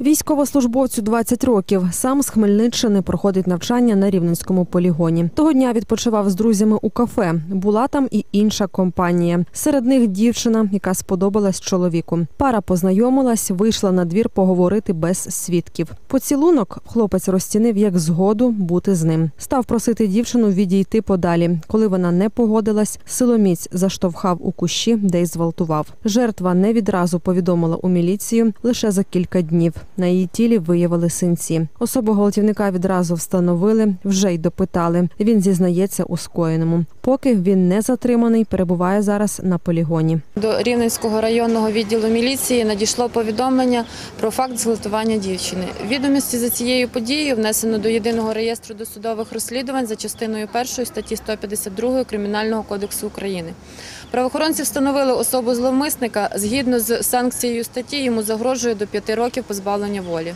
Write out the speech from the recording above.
Військовослужбовцю 20 років. Сам з Хмельниччини проходить навчання на Рівненському полігоні. Того дня відпочивав з друзями у кафе. Була там і інша компанія. Серед них дівчина, яка сподобалась чоловіку. Пара познайомилась, вийшла на двір поговорити без свідків. Поцілунок хлопець розцінив як згоду бути з ним. Став просити дівчину відійти подалі. Коли вона не погодилась, силоміць заштовхав у кущі, де й зґвалтував. Жертва не відразу повідомила у міліцію лише за кілька днів. На її тілі виявили синці. Особу гвалтівника відразу встановили, вже й допитали. Він зізнається у скоєному. Поки він не затриманий, перебуває зараз на полігоні. До Рівненського районного відділу міліції надійшло повідомлення про факт зґвалтування дівчини. Відомості за цією подією внесено до єдиного реєстру досудових розслідувань за частиною 1 статті 152 Кримінального кодексу України. Правоохоронці встановили особу зловмисника. Згідно з санкцією статті, йому загрожує до 5 років позбавлення волі.